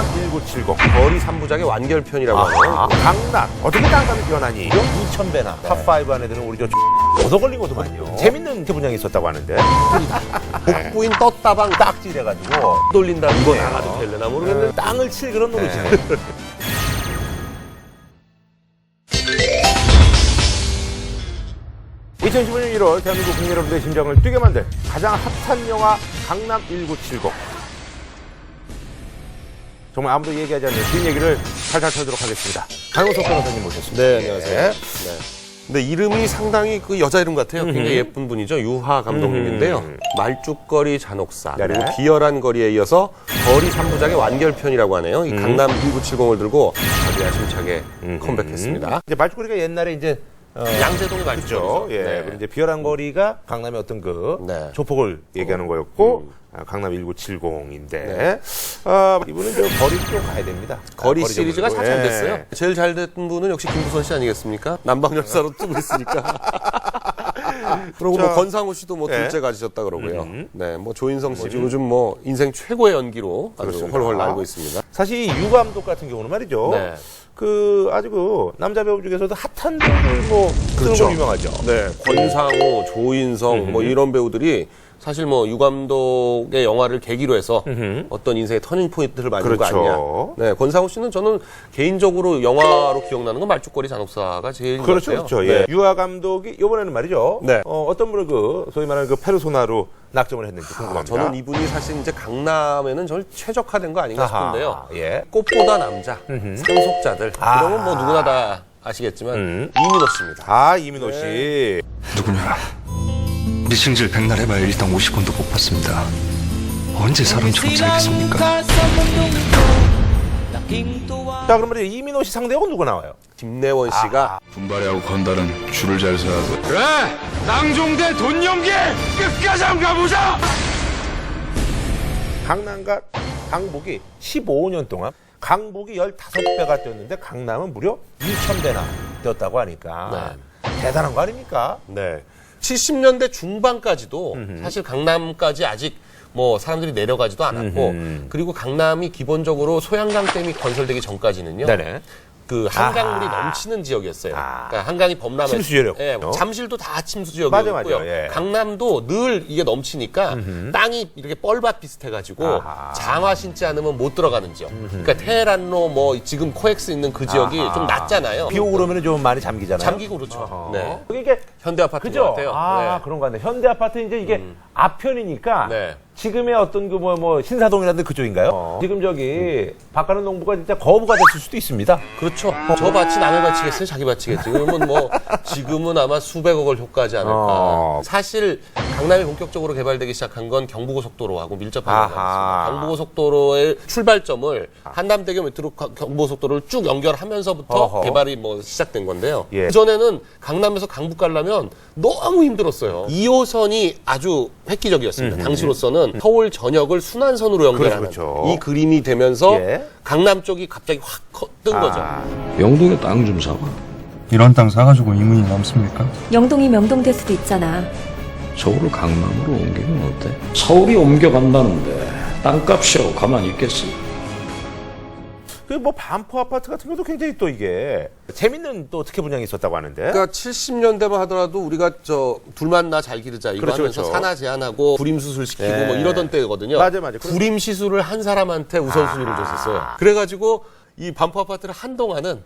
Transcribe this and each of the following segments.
강남 1970. 거리 3부작의 완결편이라고 하네요. 아, 강남. 어떻게 강남이 변하니? 2,000배나. 탑5 안에 드는 우리 저 얻어 걸린 거더만요. 재밌는 그 분양이 있었다고 하는데. 복부인 떴다방 딱 딱지래가지고 돌린다. 이거 나가도 될려나 모르겠는데. 땅을 칠 그런 놈이지. (2015년 1월) 대한민국 국민 여러분들의 심장을 뛰게 만든 가장 핫한 영화 강남 1970 정말 아무도 얘기하지 않는 뒷 얘기를 살살 털도록 하겠습니다 강호석 변호사님 모셨습니다 네, 안녕하세요. 예. 네. 근데 이름이 상당히 그 여자 이름 같아요. 굉장히 예쁜 분이죠. 유하 감독님인데요. 음. 말죽거리 잔혹사 네네. 그리고 비열한 거리에 이어서 거리 3부작의 완결편이라고 하네요. 이 강남 1970을 들고 아주 야심차게 컴백했습니다. 이제 말죽거리가 옛날에 이제 어, 양재동이 그렇죠. 말죽거리죠. 예. 네. 그리고 이제 비열한 거리가 강남의 어떤 그 네. 조폭을 얘기하는 거였고 아, 강남 1970인데 아, 이분은 저 거리 좀 가야 됩니다. 거리 아, 시리즈가 좀다잘 예. 됐어요. 제일 잘 됐던 분은 역시 김부선 씨 아니겠습니까? 남방열사로 뜨고 있으니까. 그리고 뭐 자, 권상우 씨도 뭐 예. 음. 둘째 가지셨다 그러고요. 네, 뭐 조인성 씨 요즘 뭐 인생 최고의 연기로 아주 그렇습니다. 훨훨 날고 있습니다. 사실 이유 감독 같은 경우는 말이죠. 네. 그 아주 그 남자 배우 중에서도 핫한 배우들 뭐 그렇죠. 걸 유명하죠. 네, 권상우, 조인성 뭐 이런 배우들이 사실 뭐 유감독의 영화를 계기로 해서 어떤 인생의 터닝 포인트를 만든 그렇죠. 거 아니냐. 네, 권상우 씨는 저는 개인적으로 영화로 기억나는 건 말죽거리 잔혹사가 제일 그렇죠, 같아요. 그렇죠. 네. 예. 유아 감독이 이번에는 말이죠. 네. 어, 어떤 분을 그 소위 말하는 그 페르소나로 낙점을 했는지 궁금합니다. 저는 이분이 사실 이제 강남에는 절 최적화된 거 아닌가 아하, 싶은데요. 예. 꽃보다 남자, 상속자들. 아. 그러면 뭐 누구나 다 아시겠지만 음. 이민호 씨입니다. 아 이민호 씨. 누구냐? 미싱질 백날 해봐야 일당 50원도 못 받습니다. 언제 사람처럼 살겠습니까? 자 그럼 말이죠 이민호 씨 상대역은 누가 나와요? 김래원 씨가 분발하고 건달은 줄을 잘 서야 돼. 그래! 낭종대 돈 연계 끝까지 한번 가보자! 강남과 강북이 15년 동안 강북이 15배가 뛰었는데 강남은 무려 2,000배나 뛰었다고 하니까 대단한 거 아닙니까? 네. 70년대 중반까지도 사실 강남까지 아직 뭐 사람들이 내려가지도 않았고 그리고 강남이 기본적으로 소양강 댐이 건설되기 전까지는요. 네네. 그 한강물이 아하. 넘치는 지역이었어요. 아. 그러니까 한강이 범람해 침수 지역이었군요. 예, 뭐 잠실도 다 침수 맞아, 지역이었고요. 맞아, 예. 강남도 늘 이게 넘치니까 땅이 이렇게 뻘밭 비슷해가지고 아하. 장화 신지 않으면 못 들어가는 지역. 그러니까 테헤란로 뭐 지금 코엑스 있는 그 지역이 아하. 좀 낮잖아요. 비 오고 그러면 좀 많이 잠기잖아요. 잠기고 그렇죠. 네. 이게 현대 그죠? 것 같아요. 아, 네. 음. 그런 거 같네. 현대 아파트 이제 이게 앞편이니까 네. 지금의 어떤 그 뭐 뭐 신사동이라든지 그쪽인가요? 지금 저기 바깥은 농부가 진짜 거부가 됐을 수도 있습니다. 그렇죠. 저 밭이 남의 밭이겠어요? 자기 밭이겠지. 그러면 뭐 지금은 아마 수백억을 효과하지 않을까. 어. 사실 강남이 본격적으로 개발되기 시작한 건 경부고속도로하고 밀접한 아하. 관계였습니다. 경부고속도로의 출발점을 한남대교 메트로 가- 경부고속도로를 쭉 연결하면서부터 어허. 개발이 뭐 시작된 건데요. 예. 그전에는 강남에서 강북 가려면 너무 힘들었어요. 2호선이 아주 획기적이었습니다. 당시로서는 서울 전역을 순환선으로 연결하는 그렇죠, 그렇죠. 이 그림이 되면서 예. 강남 쪽이 갑자기 확 뜬 거죠. 영동에 땅 좀 사봐. 이런 땅 사가지고 이문이 남습니까? 영동이 명동 될 수도 있잖아. 서울을 강남으로 옮기면 어때? 서울이 옮겨간다는데 땅값이라고 가만히 있겠어? 그 뭐 반포 아파트 같은 것도 굉장히 또 이게 재밌는 또 특혜 분양이 있었다고 하는데. 그러니까 70년대만 하더라도 우리가 저 둘만 나 잘 기르자 이거 그렇죠, 하면서 그렇죠. 산하 제한하고 불임 수술 시키고 네. 뭐 이러던 때거든요. 맞아요, 맞아요. 불임 시술을 한 사람한테 우선순위를 줬었어요. 그래가지고 이 반포 아파트를 한동안은.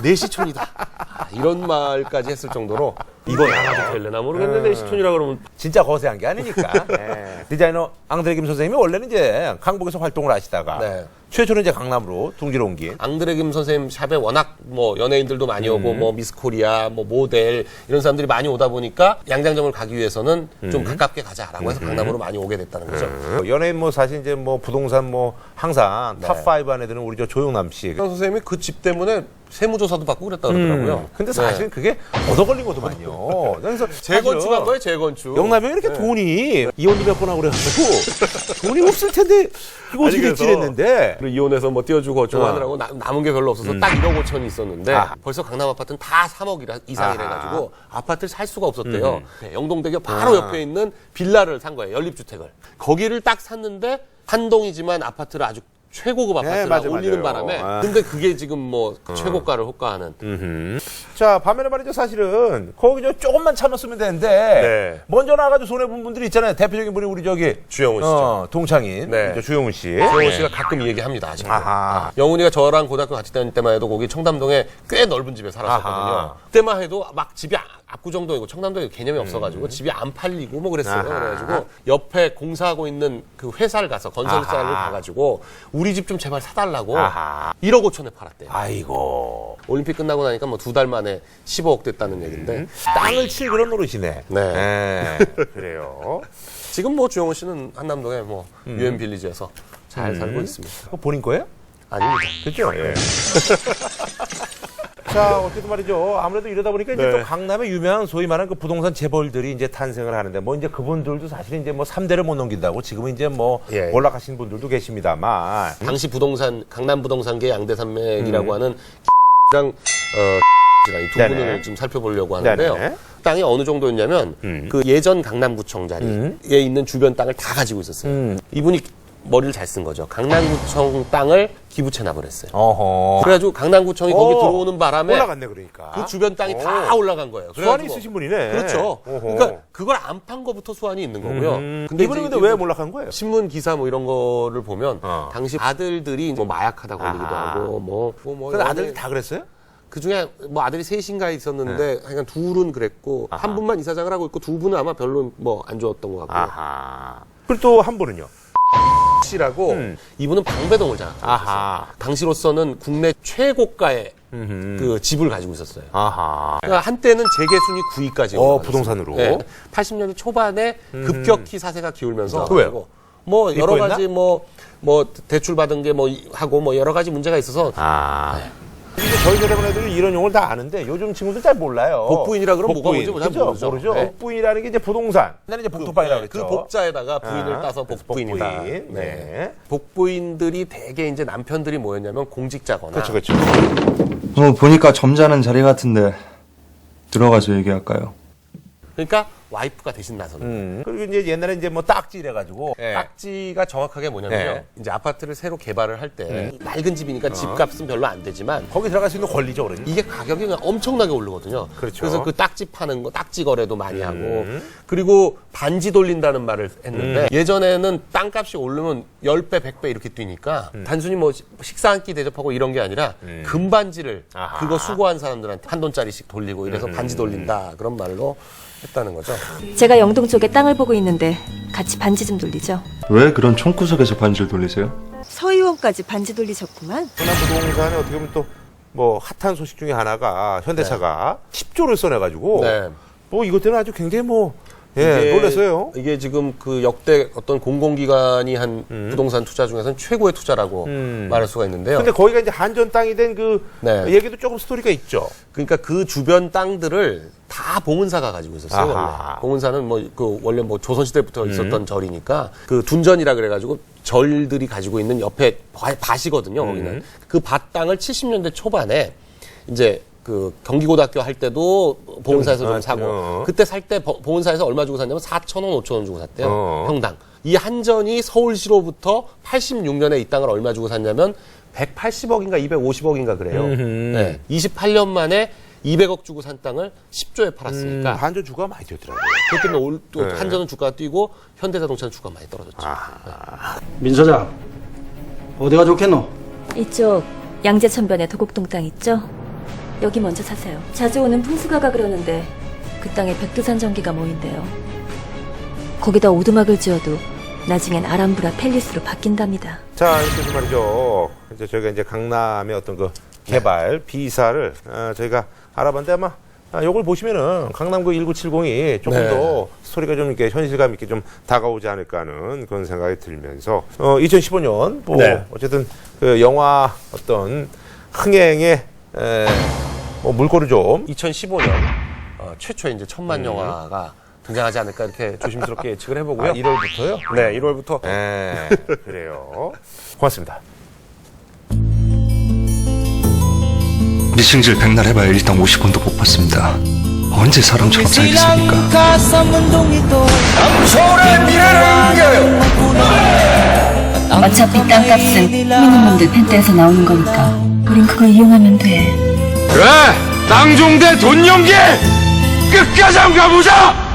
내시촌이다 아, 이런 말까지 했을 정도로 이거 나가도 될려나 모르겠는데 내시촌이라 그러면 진짜 거세한 게 아니니까. 네. 디자이너 앙드레 김 선생님이 원래는 이제 강북에서 활동을 하시다가 네. 최초는 이제 강남으로 둥지로 옮긴. 앙드레 김 선생님 샵에 워낙 뭐 연예인들도 많이 오고 뭐 미스코리아 뭐 모델 이런 사람들이 많이 오다 보니까 양장점을 가기 위해서는 좀 가깝게 가자라고 해서 강남으로 많이 오게 됐다는 거죠. 뭐 연예인 뭐 사실 이제 뭐 부동산 뭐 항상 네. 탑5 안에 드는 우리 저 조용남 씨. 강 선생님이 그 집 때문에 세무조사도 받고 그랬다 그러더라고요. 음. 근데 사실 은 그게 얻어 걸린 거더만요. 그래서 재건축한 거예요, 재건축. 영남이 왜 이렇게 돈이 이혼도 몇 번 하고 그래가지고 돈이 없을 텐데 이거 어떻게 그래서 그리고 이혼해서 뭐 띄워주고 어쩌고 어. 하느라고 나- 남은 게 별로 없어서 딱 1억 5천이 있었는데 아. 벌써 강남 아파트는 다 3억 이상이래 아하. 가지고 아파트를 살 수가 없었대요. 네, 영동대교 바로 옆에 있는 빌라를 산 거예요. 연립주택을. 거기를 딱 샀는데 한 동이지만 아파트를 아주 최고급 아파트를 네, 맞아요, 올리는 맞아요. 바람에 아. 근데 그게 지금 뭐 최고가를 호가하는 음흠. 자, 반면에 말이죠, 사실은 거기 저 조금만 참았으면 되는데 네. 먼저 나가지고 손해 본 분들이 있잖아요. 대표적인 분이 우리 저기 주영훈 씨죠. 어, 동창인 네. 저 주영훈 씨. 주영훈 네. 씨가 가끔 이 얘기합니다. 아직도. 아하. 영훈이가 저랑 고등학교 같이 다닐 때만 해도 거기 청담동에 꽤 넓은 집에 살았었거든요. 아하. 그때만 해도 막 집이 아- 압구정동이고 청담동에 개념이 없어가지고 집이 안 팔리고 뭐 그랬어요. 음. 아하. 그래가지고 옆에 공사하고 있는 그 회사를 가서 건설사를 아하. 가가지고 우리 집 좀 제발 사달라고 아하. 1억 5천에 팔았대요. 아이고. 올림픽 끝나고 나니까 뭐 두 달 만에 15억 됐다는 얘기인데 땅을 칠 그런 노릇이네. 네. 네, 그래요. 지금 뭐 주영훈 씨는 한남동에 뭐 음. 유엔 빌리지에서 잘 살고 있습니다. 그거 본인 거예요? 아닙니다. 그죠? 예. 자, 어쨌든 말이죠. 아무래도 이러다 보니까 이제 네. 또 강남에 유명한 소위 말하는 그 부동산 재벌들이 이제 탄생을 하는데 뭐 이제 그분들도 사실 이제 뭐 3대를 못 넘긴다고 지금은 이제 뭐 예. 올라가신 분들도 계십니다만. 당시 부동산 강남 부동산계 양대 산맥이라고 음. 하는 랑 어, 이두 네네. 분을 좀 살펴보려고 하는데요. 네네. 땅이 어느 정도였냐면 음. 그 예전 강남구청 자리에 음. 있는 주변 땅을 다 가지고 있었어요. 음. 이분이 머리를 잘 쓴 거죠. 강남구청 땅을 기부 체납을 했어요. 어허. 그래가지고 강남구청이 거기 어, 들어오는 바람에 올라갔네 그러니까. 그 주변 땅이 어. 다 올라간 거예요. 수완이 그래가지고 있으신 분이네. 그렇죠. 어허. 그러니까 그걸 안 판 거부터 수완이 있는 거고요. 음. 근데 이분은 이제 근데 왜뭐 몰락한 거예요? 신문 기사 뭐 이런 거를 보면 어. 당시 아들들이 뭐 마약하다 걸리기도 아하. 하고 뭐, 뭐, 뭐 연애- 아들이 다 그랬어요? 그 중에 뭐 아들이 셋인가 있었는데 네. 하여간 둘은 그랬고 한 분만 이사장을 하고 있고 두 분은 아마 별로 뭐 안 좋았던 것 같고요. 아하. 그리고 또 한 분은요? 씨라고 음. 이분은 방배동을. 아하. 당시로서는 국내 최고가의 음흠. 그 집을 가지고 있었어요. 아하. 그러니까 한때는 재계 순위 9위까지 어, 부동산으로? 80년대 초반에 급격히 사세가 기울면서 그 왜요? 뭐 여러? 가지 뭐뭐 대출 받은 게 뭐 하고 뭐 여러 가지 문제가 있어서 아. 이제 저희 세대분 애들은 이런 용어를 다 아는데 요즘 친구들 잘 몰라요. 복부인이라 그러면 뭐가 복부인. 뭔지 잘 그죠? 모르죠. 네. 복부인이라는 게 이제 부동산. 옛날에 이제 복토방이라고 그 그랬죠. 복자에다가 부인을 아, 따서 복부인이다. 복부인. 네. 복부인들이 대개 이제 남편들이 뭐였냐면 공직자거나 그렇죠, 그렇죠. 어, 보니까 점잖은 자리 같은데 들어가서 얘기할까요? 그러니까 와이프가 대신 나서는 거예요. 음. 그리고 이제 옛날에 이제 뭐 딱지 이래가지고. 예. 딱지가 정확하게 뭐냐면요. 네. 이제 아파트를 새로 개발을 할 때 낡은 집이니까 집값은 별로 안 되지만 거기 들어갈 수 있는 권리죠, 그러니. 이게 가격이 그냥 엄청나게 오르거든요. 그렇죠. 래서그 딱지 파는 거, 딱지 거래도 많이 하고, 그리고 반지 돌린다는 말을 했는데, 예전에는 땅값이 오르면 10배, 100배 이렇게 뛰니까, 단순히 뭐 식사 한 끼 대접하고 이런 게 아니라, 금반지를 아하. 그거 수고한 사람들한테 한 돈짜리씩 돌리고 이래서 반지 돌린다. 그런 말로 했다는 거죠. 제가 영동 쪽에 땅을 보고 있는데 같이 반지 좀 돌리죠. 왜 그런 총구석에서 반지를 돌리세요? 서 의원까지 반지 돌리셨구만. 호남부동산에 어떻게 보면 또 뭐 핫한 소식 중에 하나가 현대차가 10조를 써내가지고 네. 뭐 이것 때는 아주 굉장히 뭐 예, 이게- 놀랐어요. 이게 지금 그 역대 어떤 공공기관이 한 부동산 투자 중에서는 최고의 투자라고 음. 말할 수가 있는데요. 근데 거기가 이제 한전 땅이 된 그 네. 얘기도 조금 스토리가 있죠. 그러니까 그 주변 땅들을 다 봉은사가 가지고 있었어요. 아하. 원래. 봉은사는 뭐 그 원래 뭐 조선시대부터 있었던 절이니까 그 둔전이라 그래가지고 절들이 가지고 있는 옆에 바- 밭이거든요. 거기는 그 밭 땅을 70년대 초반에 이제 그 경기고등학교 할 때도 봉은사에서 좀, 아, 사고 어. 그때 살 때 봉은사에서 얼마 주고 샀냐면 4천 원, 5천 원 주고 샀대요. 어. 평당. 이 한전이 서울시로부터 86년에 이 땅을 얼마 주고 샀냐면 180억인가 250억인가 그래요. 네. 28년 만에 200억 주고 산 땅을 10조에 팔았으니까 음, 한전 주가 많이 뛰었더라고요. 그것 때문에 올, 또 네. 한전은 주가가 뛰고 현대자동차는 주가가 많이 떨어졌죠. 민 사장 어디가 좋겠노? 이쪽 양재천변에 도곡동 땅 있죠? 여기 먼저 사세요. 자주 오는 풍수가가 그러는데 그 땅에 백두산 전기가 모인대요. 거기다 오두막을 지어도 나중엔 아람브라 팰리스로 바뀐답니다. 자, 이렇게 해서 말이죠. 이제 저희가 이제 강남의 어떤 그 개발 비사를 어, 저희가 알아봤는데 아마 아, 요걸 보시면은 강남 그 1970이 조금 네. 더 스토리가 좀 이렇게 현실감 있게 좀 다가오지 않을까 하는 그런 생각이 들면서 어 2015년 뭐 네. 어쨌든 그 영화 어떤 흥행의 에, 뭐 물꼬를 좀 2015년 어, 최초의 이제 천만 영화가 등장하지 않을까 이렇게 조심스럽게 예측을 해보고요. 아, 1월부터요? 네, 1월부터 네, 그래요. 고맙습니다. 미싱질 백날 해봐야 일당 50원도 못 받습니다. 언제 사람처럼 살겠습니까? 서울의 미래를 위하여 어차피 땅값은 미니멈들 펜트에서 나오는 거니까 우린 그걸 이용하면 돼. 그래 낭종대 돈 연계 끝까지 한번 가보자